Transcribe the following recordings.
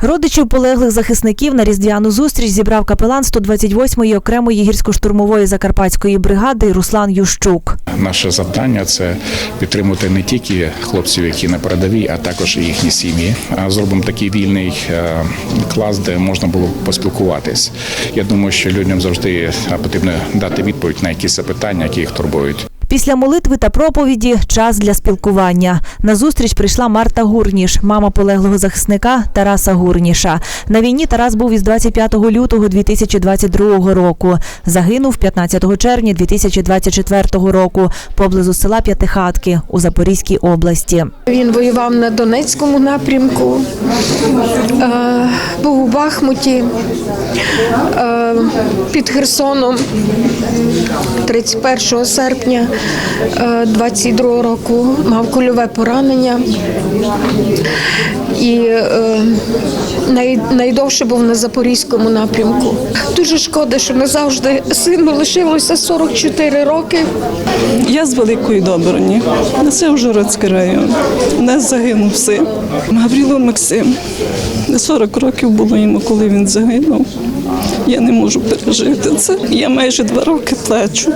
Родичів полеглих захисників на різдвяну зустріч зібрав капелан 128-ї окремої гірсько-штурмової закарпатської бригади Руслан Ющук. Наше завдання це підтримувати не тільки хлопців, які на передовій, а також і їхні сім'ї. Зробимо такий вільний е, клас, де можна було поспілкуватись. Я думаю, що людям завжди е, потрібно дати відповідь на якісь запитання, які їх турбують. Після молитви та проповіді час для спілкування. На зустріч прийшла Марта Гурніш, мама полеглого захисника Тараса Гурніша. На війні Тарас був із 25 лютого 2022 року. Загинув 15 червня 2024 року поблизу села П'ятихатки у Запорізькій області. Він воював на Донецькому напрямку, був у Бахмуті, е, під Херсоном 31 серпня 22 року мав кульове поранення і е, найдовше був на Запорізькому напрямку. Дуже шкода, що ми завжди сину лишилося 44 роки. Я з Великої Доброні, це Ужгородський район. У нас загинув син. Гаврило Максим. 40 років було йому, коли він загинув. Я не можу пережити це. Я майже два роки плачу.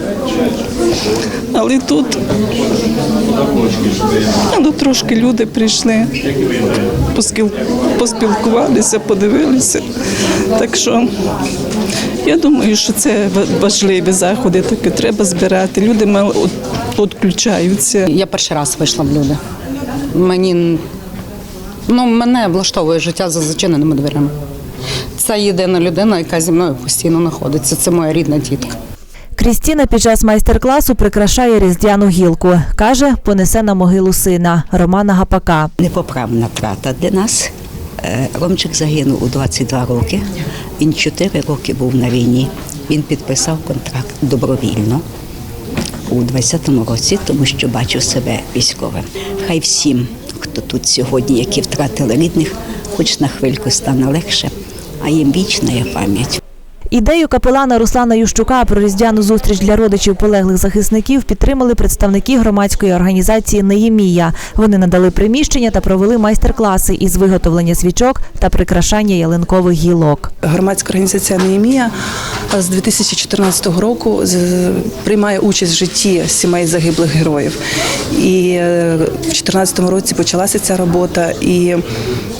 Але тут ну, трошки люди прийшли, поспіл- поспілкувалися, подивилися. Так що я думаю, що це важливі заходи, таке треба збирати. Люди мало відключаються. Я перший раз вийшла в люди. Мені ну, мене влаштовує життя за зачиненими дверима. Це єдина людина, яка зі мною постійно знаходиться. Це моя рідна тітка. Крістіна під час майстер-класу прикрашає різдвяну гілку. Каже, понесе на могилу сина Романа Гапака. непоправна втрата для нас. Е, Ромчик загинув у 22 роки. Він 4 роки був на війні. Він підписав контракт добровільно у 20-му році, тому що бачив себе військовим. Хай всім, хто тут сьогодні, які втратили рідних, хоч на хвильку стане легше, а їм вічна пам'ять. Ідею капелана Руслана Ющука про різдвяну зустріч для родичів полеглих захисників підтримали представники громадської організації Неємія. Вони надали приміщення та провели майстер-класи із виготовлення свічок та прикрашання ялинкових гілок. Громадська організація Неємія з 2014 року приймає участь в житті сімей загиблих героїв. І е, в 2014 році почалася ця робота, і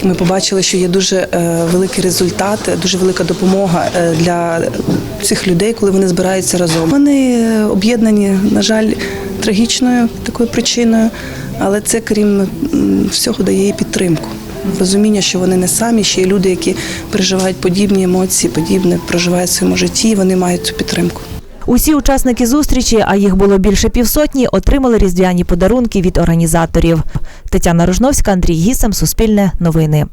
ми побачили, що є дуже е, великий результат, дуже велика допомога е, цих людей, коли вони збираються разом. Вони е, об'єднані, на жаль, трагічною такою причиною, але це, крім всього, дає і підтримку. Розуміння, що вони не самі, ще є люди, які переживають подібні емоції, подібне проживають в своєму житті, і вони мають цю підтримку. Усі учасники зустрічі, а їх було більше півсотні, отримали різдвяні подарунки від організаторів. Тетяна Рожновська, Андрій Гісем, Суспільне новини.